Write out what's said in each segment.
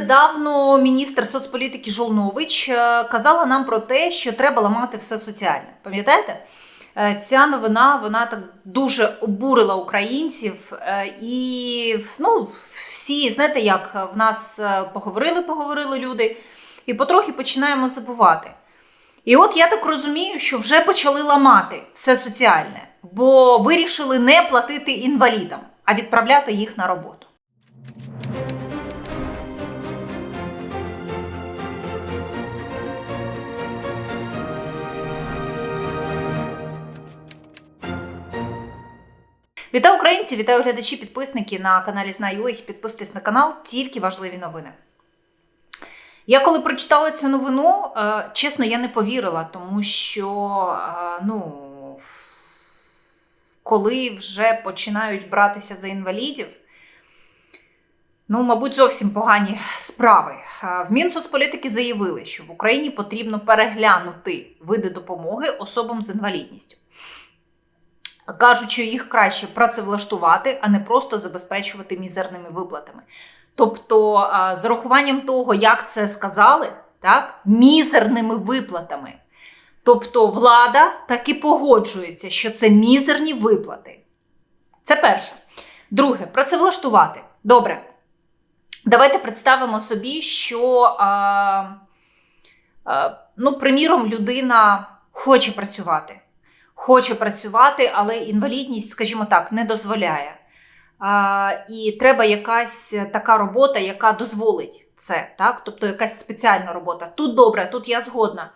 недавно міністр соцполітики Жолнович е, казала нам про те, що треба ламати все соціальне. Пам'ятаєте? Е, Ця новина вона так дуже обурила українців, е, і ну, всі, знаєте, як в нас поговорили, поговорили люди, і потрохи починаємо забувати. І от я так розумію, що вже почали ламати все соціальне, бо вирішили не платити інвалідам, а відправляти їх на роботу. Вітаю українці, вітаю глядачі, підписники на каналі Знаю. Підписуйтесь на канал, тільки важливі новини. Я коли прочитала цю новину, е, чесно, я не повірила, тому що е, ну, коли вже починають братися за інвалідів, ну, мабуть, зовсім погані справи. Е, В Мінсоцполітики заявили, що в Україні потрібно переглянути види допомоги особам з інвалідністю. Кажуть, що їх краще працевлаштувати, а не просто забезпечувати мізерними виплатами. Тобто, з урахуванням того, як це сказали, так, мізерними виплатами. Тобто, влада таки погоджується, що це мізерні виплати. Це перше. Друге, працевлаштувати. Добре. Давайте представимо собі, що, а, а, ну, приміром, людина хоче працювати. Хоче працювати, але інвалідність, скажімо так, не дозволяє. А, і треба якась така робота, яка дозволить це, так? тобто якась спеціальна робота. Тут добре, тут я згодна.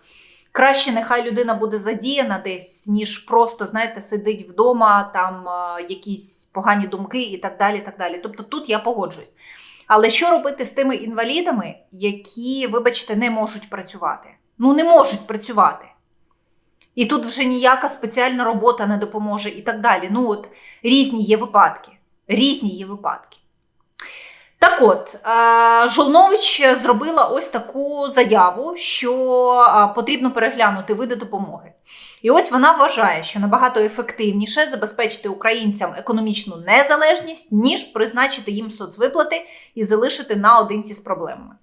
Краще нехай людина буде задіяна десь, ніж просто, знаєте, сидить вдома, там якісь погані думки і так далі. так далі. Тобто тут я погоджуюсь. Але що робити з тими інвалідами, які, вибачте, не можуть працювати? Ну, не можуть працювати. І тут вже ніяка спеціальна робота не допоможе і так далі. Ну, от різні є випадки. Різні є випадки. Так от, е, Жолнович зробила ось таку заяву, що е, потрібно переглянути види допомоги. І ось вона вважає, що набагато ефективніше забезпечити українцям економічну незалежність, ніж призначити їм соцвиплати і залишити наодинці з проблемами.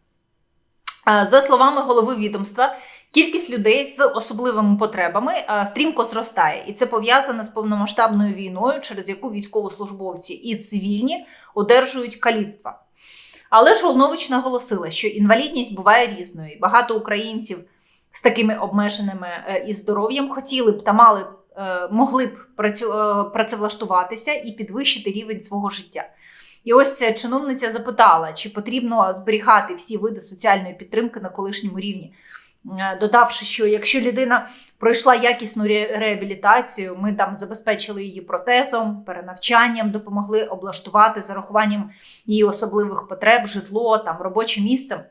Е, За словами голови відомства, Кількість людей з особливими потребами е, стрімко зростає, і це пов'язане з повномасштабною війною, через яку військовослужбовці і цивільні одержують каліцтва. Але Жолнович наголосила, що інвалідність буває різною. і Багато українців з такими обмеженими е, із здоров'ям хотіли б та мали б, е, могли б працевлаштуватися і підвищити рівень свого життя. І ось чиновниця запитала, чи потрібно зберігати всі види соціальної підтримки на колишньому рівні. Е, додавши, що якщо людина пройшла якісну ре- реабілітацію, ми там забезпечили її протезом, перенавчанням, допомогли облаштувати з урахуванням її особливих потреб, житло, там робоче місце.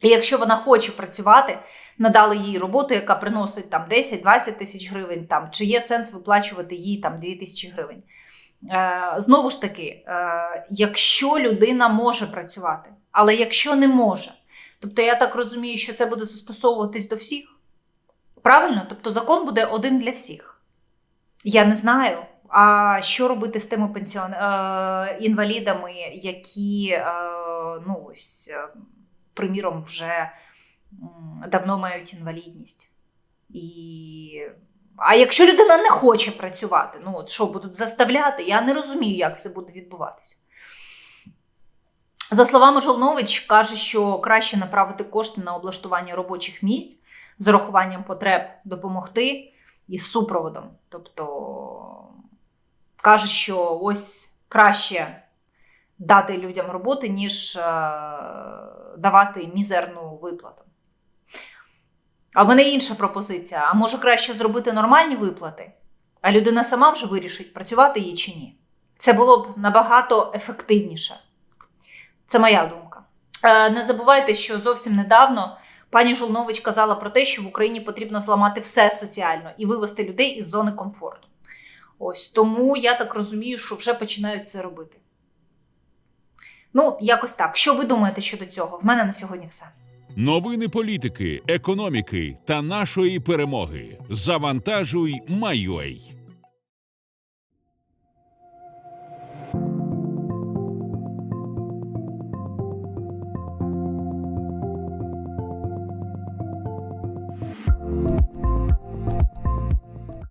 І якщо вона хоче працювати, надали їй роботу, яка приносить там 10-20 тисяч гривень, там, чи є сенс виплачувати їй там 2 тисячі гривень. Е, знову ж таки, е, якщо людина може працювати, але якщо не може, Тобто я так розумію, що це буде застосовуватись до всіх. Правильно? Тобто закон буде один для всіх. Я не знаю, а що робити з тими пенсіон... е, інвалідами, які, е, ну, ось, е, приміром, вже давно мають інвалідність. І... А якщо людина не хоче працювати, ну от що будуть заставляти, я не розумію, як це буде відбуватися. За словами Жолнович, каже, що краще направити кошти на облаштування робочих місць з урахуванням потреб допомогти і з супроводом. Тобто каже, що ось краще дати людям роботи, ніж е, давати мізерну виплату. А в мене інша пропозиція: а може краще зробити нормальні виплати, а людина сама вже вирішить, працювати їй чи ні. Це було б набагато ефективніше. Це моя думка. Е, Не забувайте, що зовсім недавно пані Жолнович казала про те, що в Україні потрібно зламати все соціально і вивести людей із зони комфорту. Ось тому я так розумію, що вже починають це робити. Ну, якось так. Що ви думаєте щодо цього? В мене на сьогодні все. Новини політики, економіки та нашої перемоги. Завантажуй, Майой.